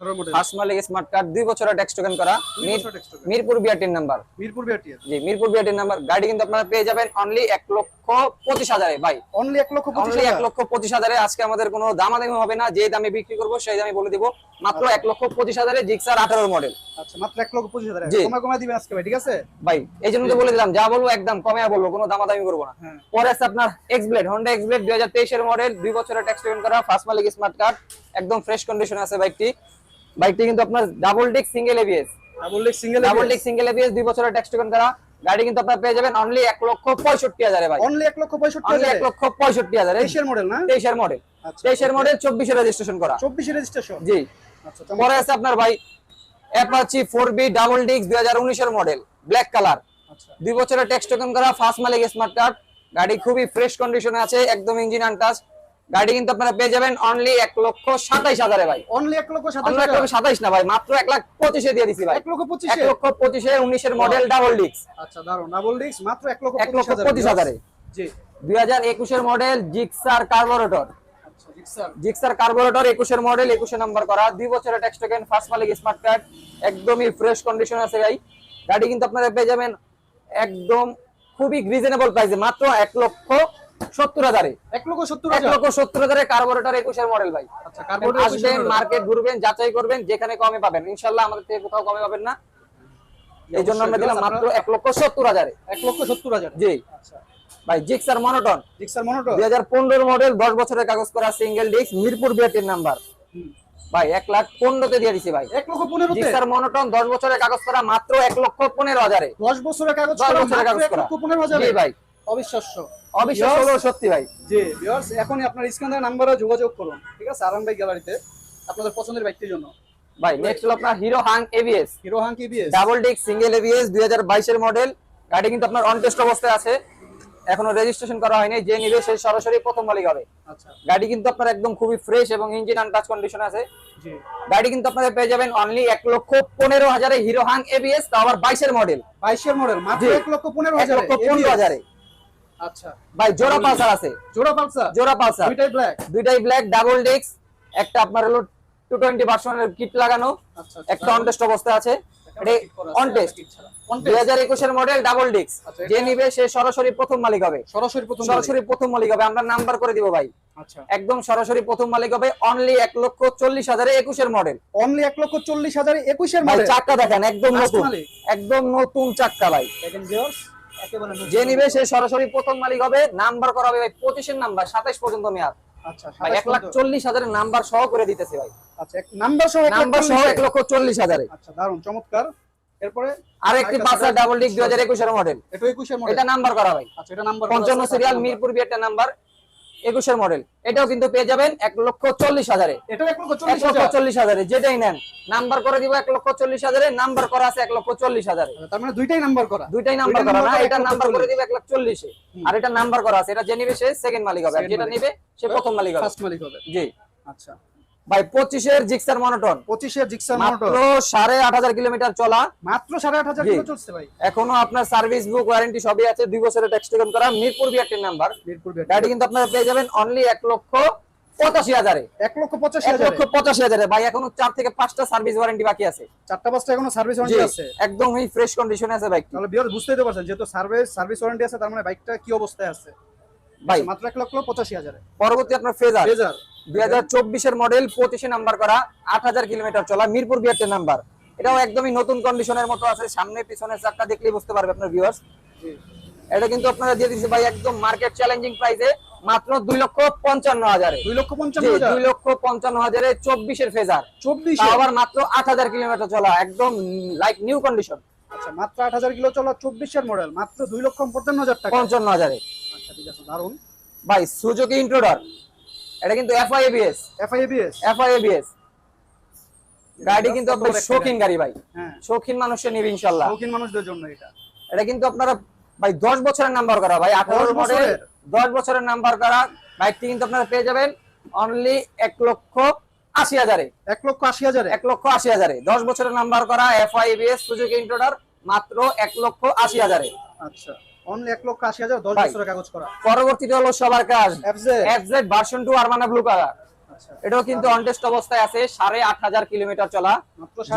First মালিক smart card দুই বছরের ট্যাক্স টোকেন করা। মির- বছরের tax token। মিরপুর বিআরটির নাম্বার। মিরপুর বিআরটিএস জি মিরপুর বিআরটির নাম্বার। গাড়ি কিন্তু আপনারা পেয়ে যাবেন অনলি এক লক্ষ পঁচিশ হাজারে ভাই। অনলি এক লক্ষ অনলি এক হাজার। লক্ষ পঁচিশ হাজারে আজকে আমাদের কোনো দামাদামি হবে না। যে দামে বিক্রি করব সেই দামে বলে দিব। মাত্র এক লক্ষ পঁচিশ হাজারে জিক্সার আঠারো মডেল। আচ্ছা মাত্র এক লক্ষ পঁচিশ হাজার। কমা কমা দিবেন আজকে ভাই ঠিক আছে? ভাই এই জন্য তো বলে দিলাম যা বলব একদম কমে বলব কোনো দামাদামি করব না। হ্যাঁ। পরে আছে আপনার X blade Honda X blade দুই হাজার তেইশের মডেল দুই বছরের ট্যাক্স করা ফার্স্ট মালিক স্মার্ট কার্ড একদম ফ্রেশ কন্ডিশন আছে বাইকটি। বাইকটি কিন্তু আপনার double disc single ABS double leg single double disc single ABS দুই বছরের ট্যাক্স পেমেন্ট করা। গাড়ি কিন্তু আপনার পেয়ে যাবেন অনলি এক লক্ষ পঁয়ষট্টি হাজারে ভাই। অনলি এক লক্ষ পঁয়ষট্টি অনলি হাজার? এক লক্ষ পঁয়ষট্টি হাজারে। তেইশের মডেল না? তেইশের মডেল আচ্ছা। তেইশের মডেল চব্বিশের রেজিস্ট্রেশন করা। চব্বিশে রেজিস্ট্রেশন জি। আচ্ছা পরে আছে আপনার ভাই অ্যাপাচি ফোর বি ডাবল ডিক্স দুই হাজার উনিশের মডেল ব্ল্যাক কালার আচ্ছা। দুই বছরের ট্যাক্স টোকেন করা ফার্স্ট মালিক স্মার্ট কার্ড গাড়ি খুবই ফ্রেশ কন্ডিশনে আছে একদম ইঞ্জিন আনটাচ গাড়ি কিন্তু আপনারা পেয়ে যাবেন অনলি এক লক্ষ সাতাইশ হাজারে ভাই। অনলি এক লক্ষ এক লক্ষ সাতাইশ না ভাই মাত্র এক লাখ পঁচিশে দিয়ে দিছি ভাই। এক লক্ষ এক পঁচিশে লক্ষ পঁচিশে উনিশের মডেল ডাবল ডিক্স আচ্ছা দারুণ ডাবল মাত্র এক লক্ষ এক লক্ষ পঁচিশ হাজারে। জি। দুই হাজার একুশের মডেল জিক্সার কার্বোরেটর আচ্ছা জিক্সার জিক্সার কার্বোরেটর একুশের মডেল একুশে নাম্বার করা। দুই বছরের ট্যাক্স টোকেন ফার্স্ট মালিক স্মার্ট কার্ড একদমই ফ্রেশ কন্ডিশন আছে ভাই। গাড়ি কিন্তু আপনারা পেয়ে যাবেন একদম খুবই রিজনেবল প্রাইসে মাত্র এক লক্ষ সত্তর হাজারে। এক লক্ষ সত্তর এক লক্ষ সত্তর হাজারে কার্বোরেটর একুশের মডেল ভাই। আচ্ছা আসবেন মার্কেট ঘুরবেন যাচাই করবেন যেখানে কমে পাবেন। ইনশাল্লাহ আমাদের থেকে কোথাও কমে পাবেন না। এই জন্য আমরা দিলাম মাত্র এক লক্ষ সত্তর হাজারে। এক লক্ষ সত্তর হাজার। জি। ভাই জিক্সার মনোটন জিক্সার মনোটর দুই হাজার পনেরো মডেল দশ বছরের কাগজ করা সিঙ্গেল ডিস্ক মিরপুর বিআরটির নাম্বার ভাই এক লাখ পনেরোতে দিয়ে দিছি ভাই। এক লক্ষ পনেরোতে? জিক্সার মনোটন দশ বছরের কাগজ করা মাত্র এক লক্ষ পনেরো হাজারে। দশ বছরের কাগজ দশ করা বছরের কাগজ করা। পনেরো হাজার? ভাই। অবিশ্বাস্য। অবিশ্বাস হলো সত্যি ভাই। জি ভিউয়ার্স এখনই আপনার স্ক্যানের নাম্বারে যোগাযোগ করুন ঠিক আছে? আরাম বাইক গ্যালারিতে আপনাদের পছন্দের বাইকটির জন্য। ভাই নেক্সট হলো আপনার hero Hunk ABS Hero Hunk CBS double disc single ABS দুই হাজার বাইশের মডেল গাড়ি কিন্তু আপনার অন টেস্ট অবস্থায় আছে। এখনও রেজিস্ট্রেশন করা হয়নি যে নিবে সে সরাসরি প্রথম মালিক হবে। আচ্ছা। গাড়ি কিন্তু আপনার একদম খুবই ফ্রেশ এবং ইঞ্জিন আনটাচ কন্ডিশন আছে। জি। গাড়ি কিন্তু আপনারা পেয়ে যাবেন অনলি এক লক্ষ পনেরো হাজারে হিরো হাং এবিএস তাও আবার বাইশের মডেল বাইশের মডেল মাত্র জি। এক লক্ষ পনেরো এক হাজার লক্ষ পনেরো হাজারে। আচ্ছা। ভাই জোড়া পালসার আছে। জোড়া পালসার? জোড়া পালসার। দুইটাই ব্ল্যাক দুইটাই ব্ল্যাক ডাবল ডিস্ক একটা আপনার হলো টু টোয়েন্টি ভার্সনের কিট লাগানো। আচ্ছা একটা অন টেস্ট অবস্থায় আছে। অন টেস্ট দুই হাজার একুশের মডেল ডাবল ডিস্ক আচ্ছা, যে নিবে সে সরাসরি প্রথম মালিক হবে। সরাসরি প্রথম সরাসরি প্রথম মালিক হবে। আমরা নাম্বার করে দিব ভাই। আচ্ছা। একদম সরাসরি প্রথম মালিক হবে অনলি এক লক্ষ চল্লিশ হাজারে একুশের মডেল অনলি এক লক্ষ চল্লিশ হাজার একুশের মডেল চাক্কা দেখেন একদম নতুন। একদম নতুন চাক্কা ভাই। যে নিবে সে সরাসরি প্রথম মালিক হবে নাম্বার করা হবে ভাই পঁচিশের নাম্বার সাতাইশ পর্যন্ত মেয়াদ। আচ্ছা এক লাখ চল্লিশ হাজারের নাম্বার সহ করে দিতেছে ভাই। আচ্ছা নাম্বার সহ নাম্বার সহ এক লক্ষ চল্লিশ হাজারে। আচ্ছা দারুণ চমৎকার। এরপরে আর একটি পাঁচটা ডাবল ডিক দুই হাজার একুশের মডেল এটা একুশের মডেল এটা নাম্বার করা ভাই। আচ্ছা এটা নাম্বার পঞ্চান্ন সিরিয়াল মিরপুর বিয়ের নাম্বার। একুশের মডেল। এটাও কিন্তু পেয়ে যাবেন এক লক্ষ চল্লিশ হাজারে। এক লক্ষ চল্লিশ লক্ষ হাজার। যেটাই নেন। নাম্বার করে দিব এক লক্ষ চল্লিশ হাজারে নাম্বার করা আছে এক লক্ষ চল্লিশ হাজারে। তার মানে দুইটাই নাম্বার করা। দুইটাই নাম্বার করা না এটা লক্ষ নাম্বার করে। দিব এক লাখ চল্লিশে। আর এটা নাম্বার করা আছে এটা যে নিবে সে সেকেন্ড মালিক হবে যেটা নিবে সে প্রথম মালিক হবে। ফার্স্ট মালিক হবে। জি। আচ্ছা। ভাই পঁচিশের জিক্সার মনোটন। পঁচিশের জিক্সার মোটর সাড়ে আট হাজার কিলোমিটার চলা। মাত্র সাড়ে আট হাজার চলছে ভাই। এখনও আপনার সার্ভিস বুক ওয়ারেন্টি সবই আছে। দুই বছরের ট্যাক্স টোকেন করা। মিরপুর বিআরটির নাম্বার মিরপুর গাড়ি কিন্তু আপনারা পেয়ে যাবেন অনলি এক লক্ষ পঁচাশি হাজারে। এক লক্ষ পঁচাশি এক হাজার। লক্ষ পঁচাশি হাজারে। ভাই এখনও চার থেকে পাঁচটা সার্ভিস ওয়ারেন্টি বাকি আছে। চারটা পাঁচটা এখনও সার্ভিস ওয়ারেন্টি আছে। একদমই ফ্রেশ কন্ডিশনে আছে বাইক তাহলে বুঝতেই তো পারছেন যেহেতু সার্ভিস সার্ভিস ওয়ারেন্টি আছে তার মানে বাইকটা কি অবস্থায় আছে? ভাই। মাত্র এক লক্ষ পঁচাশি হাজারে। পরবর্তী আপনার ফেজার ফেজার দুই হাজার চব্বিশের মডেল পঁচিশে নাম্বার করা আট হাজার কিলোমিটার চলা মিরপুর বিআরটির নাম্বার এটাও একদমই নতুন কন্ডিশনের মতো আছে সামনে পিছনের চারটা দেখলেই বুঝতে পারবে আপনার ভিউয়ার্স এটা কিন্তু আপনারা দিয়ে দিচ্ছে ভাই একদম মার্কেট চ্যালেঞ্জিং প্রাইসে মাত্র দুই লক্ষ পঞ্চান্ন হাজারে। দুই লক্ষ পঞ্চান্ন দুই লক্ষ পঞ্চান্ন হাজারে চব্বিশের ফেজার চব্বিশ? আবার মাত্র আট হাজার কিলোমিটার চলা একদম লাইক নিউ কন্ডিশন আচ্ছা মাত্র আট হাজার কিলো চলা চব্বিশের মডেল মাত্র দুই লক্ষ পঞ্চান্ন হাজার টাকা। পঞ্চান্ন হাজারে। আছে দারুণ ভাই সুজুকি ইন্ট্রোডার এটা কিন্তু গাড়ি কিন্তু আপনার শৌখিন গাড়ি ভাই। হ্যাঁ। শৌখিন মানুষের নিবে ইনশাল্লাহ শৌখিন মানুষদের জন্য এটা। এটা কিন্তু আপনারা ভাই দশ বছরের নাম্বার করা ভাই আঠারো 10 মডেল বছরের? নাম্বার করা। বাইকটি কিন্তু আপনারা পেয়ে যাবেন অনলি এক লক্ষ আশি হাজারে। এক লক্ষ আশি হাজারে? এক লক্ষ আশি হাজারে। দশ বছরের নাম্বার করা এফআইবিএস সুজুকি ইন্ট্রোডার মাত্র এক লক্ষ আশি হাজারে। আচ্ছা। অনলি এক লক্ষ আশি হাজার দশ ভাই। বছরের কাগজ করা। পরবর্তীতে হলো সবার কাজ। এফজে এফজেড ভার্সন টু আরমানা ব্লু কালার আচ্ছা। এটাও কিন্তু অনটেস্ট অবস্থায় আছে সাড়ে আট হাজার কিলোমিটার চলা।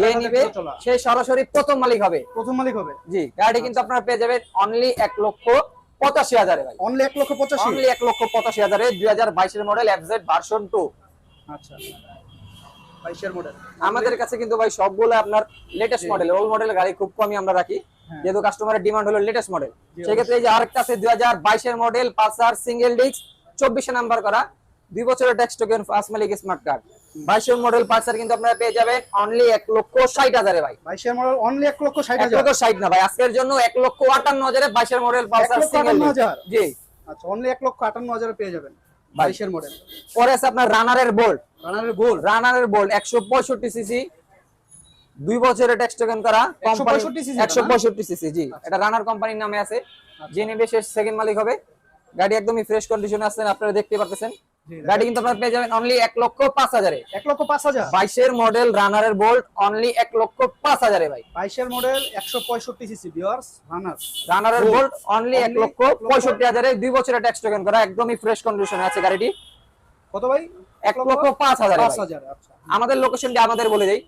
যে নিবে সে সরাসরি প্রথম মালিক হবে। প্রথম মালিক হবে। জি গাড়ি কিন্তু আপনারা পেয়ে যাবেন অনলি এক লক্ষ পঁচাশি হাজারে ভাই। অনলি এক লক্ষ পঁচাশি? অনলি এক লক্ষ পঁচাশি হাজারে দুই হাজার বাইশের মডেল এফজেড ভার্সন টু আচ্ছা। বাইশের মডেল আমাদের কাছে কিন্তু ভাই সবগুলো আপনার লেটেস্ট মডেল ওল্ড মডেল গাড়ি খুব কমই আমরা রাখি। যেহেতু কাস্টমারের ডিমান্ড হলো লেটেস্ট মডেল সেক্ষেত্রে এই যে আরেকটা আছে দুই হাজার বাইশের মডেল পালসার সিঙ্গেল ডিস্ক চব্বিশে নাম্বার করা দুই বছরের ট্যাক্স টোকেন ফার্স্ট মালিক স্মার্ট কার্ড বাইশের মডেল পালসার কিন্তু আপনারা পেয়ে যাবেন অনলি এক লক্ষ ষাট হাজারে ভাই। বাইশের মডেল অনলি এক লক্ষ ষাট হাজার? লক্ষ ষাট না ভাই আজকের জন্য এক লক্ষ আটান্ন হাজারে বাইশের মডেল পালসার সিঙ্গেল জি। আচ্ছা অনলি এক লক্ষ আটান্ন হাজারে পেয়ে যাবেন বাইশের মডেল পরে আছে আপনার রানারের বোল্ট রানারের গোল রানারের বোল্ট একশো পঁয়ষট্টি সিসি দুই বছরের ট্যাক্স টোকেন করা 165 একশো পঁয়ষট্টি সিসি জি। এটা রানার কোম্পানির নামে আছে। যে নেবে সে সেকেন্ড মালিক হবে। গাড়ি একদমই ফ্রেশ কন্ডিশনে আছে আপনারা দেখতে পারতেছেন। জি, গাড়ি কিন্তু আপনারা পেয়ে যাবেন অনলি এক লক্ষ পাঁচ হাজারে। এক লক্ষ পাঁচ হাজার? বাইশের মডেল রানারের বোল্ট অনলি এক লক্ষ পাঁচ হাজারে ভাই। বাইশের মডেল একশো পঁয়ষট্টি সিসি বিয়ার্স রানার রানারের বোল্ট অনলি এক লক্ষ- পঁয়ষট্টি হাজারে। দুই বছরের ট্যাক্স টোকেন করা একদমই ফ্রেশ কন্ডিশনে আছে গাড়িটি। কত ভাই? এক লক্ষ পাঁচ হাজারে পাঁচ ভাই। হাজার আচ্ছা। আমাদের লোকেশনটি আমাদের বলে দেই।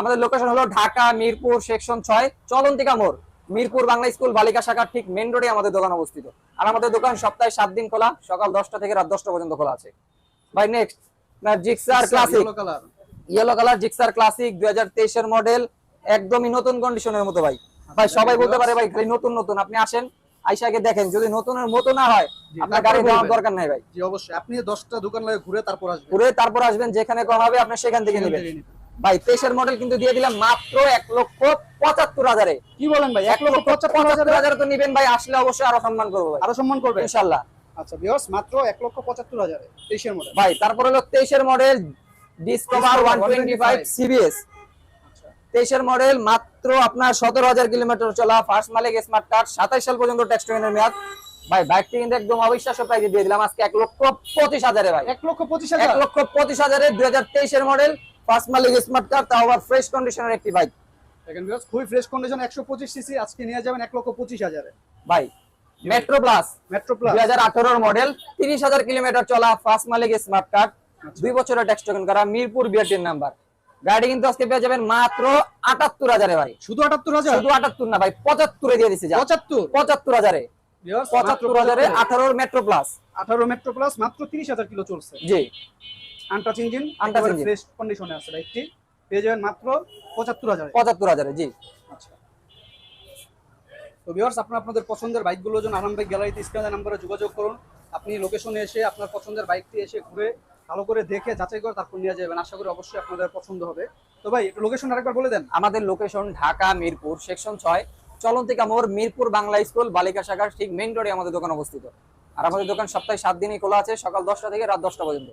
আমাদের লোকেশন হলো ঢাকা মিরপুর সেকশন ছয় চলন্তিকা মোড়। মিরপুর বাংলা স্কুল বালিকা শাখা ঠিক মেন রোডে আমাদের দোকান অবস্থিত। আর আমাদের দোকান সপ্তাহে সাত দিন খোলা সকাল দশটা থেকে রাত দশটা পর্যন্ত খোলা আছে। ভাই next Gixxer classic yellow colour Gixxer classic দুই হাজার তেইশের মডেল একদমই নতুন কন্ডিশনের মতো ভাই। ভাই সবাই বলতে পারে ভাই খালি নতুন নতুন। আপনি আসেন আইসাকে দেখেন যদি নতুনের মতো না হয় আপনার গাড়ি বলবেন। দরকার নাই ভাই। জি অবশ্যই। আপনি দশটা দোকান লাগে ঘুরে তারপর আসবেন। ঘুরে তারপর আসবেন যেখানে কম হবে আপনি সেখান থেকে নেবেন। ভাই তেইশের মডেল কিন্তু দিয়ে দিলাম মাত্র এক লক্ষ পঁচাত্তর হাজারে। কি বলেন ভাই? এক লক্ষ পঁচাত্তর হাজার? তো নিবেন ভাই আসলে অবশ্যই আরও সম্মান করব ভাই। আরও সম্মান করবে ইনশাল্লাহ আচ্ছা বিয়ার্স মাত্র এক লক্ষ পঁচাত্তর হাজারে। তেইশের মডেল ভাই তারপর হলো তেইশের model Discover one twenty five CBS তেইশের মডেল মাত্র আপনার সতেরো হাজার কিলোমিটার চলা ফার্স্ট মালিক স্মার্ট কার্ড সাতাইশ সাল পর্যন্ত ট্যাক্স টোকেনের মেয়াদ। ভাই বাইকটি কিন্তু একদম অবিশ্বাস্য প্রাইজে দিয়ে দিলাম। আজকে এক লক্ষ পঁচিশ হাজারে ভাই। এক লক্ষ পঁচিশ হাজার? এক লক্ষ পঁচিশ হাজারে দুই হাজার তেইশের মডেল ফার্স্ট মালিক স্মার্ট কার্ড তাও আবার ফ্রেশ কন্ডিশনের একটি বাইক দেখেন খুবই ফ্রেশ কন্ডিশন একশো পঁচিশ সিসি আজকে নিয়ে যাবেন এক লক্ষ পঁচিশ হাজারে। ভাই মেট্রো প্লাস মেট্রো প্লাস দুই হাজার আঠারোর মডেল তিরিশ হাজার কিলোমিটার চলা ফার্স্ট মালিক স্মার্ট কার্ড দুই বছরের ট্যাক্স টোকেন করা মিরপুর বিআরটির নাম্বার গাড়ি কিন্তু আজকে পেয়ে যাবেন মাত্র আটাত্তর হাজারে ভাই। শুধু আটাত্তর হাজার? শুধু আটাত্তর না ভাই পঁচাত্তরে দিয়ে দিচ্ছে পঁচাত্তর? পঁচাত্তর হাজারে। পঁচাত্তর হাজারে আঠারোর মেট্রো প্লাস আঠারো মেট্রো প্লাস মাত্র তিরিশ হাজার কিলো চলছে। জি। Untouch engine engine। ফ্রেশ কন্ডিশনে আছে বাইকটি পেয়ে যাবেন মাত্র পঁচাত্তর হাজারে। পঁচাত্তর হাজারে জি। আচ্ছা। তো ভিউয়ার্স আপনারা আপনাদের পছন্দের বাইকগুলোর জন্য আরামবাগ গ্যালারিতে স্ক্রিনের নাম্বারে যোগাযোগ করুন। আপনি লোকেশনে এসে আপনার পছন্দের বাইকটি এসে ঘুরে ভালো করে দেখে যাচাই করে তারপর নিয়ে যাবেন। আশা করি অবশ্যই আপনাদের পছন্দ হবে। তো ভাই একটু লোকেশন আরেকবার বলে দেন। আমাদের লোকেশন ঢাকা, মিরপুর সেকশন ছয়, চলন্তিকা মোড়, মিরপুর বাংলা স্কুল, বালিকা শাখার ঠিক মেন রোডে আমাদের দোকান অবস্থিত। আর আমাদের দোকান সপ্তাহে সাত দিনই খোলা আছে, সকাল দশটা থেকে রাত দশটা পর্যন্ত।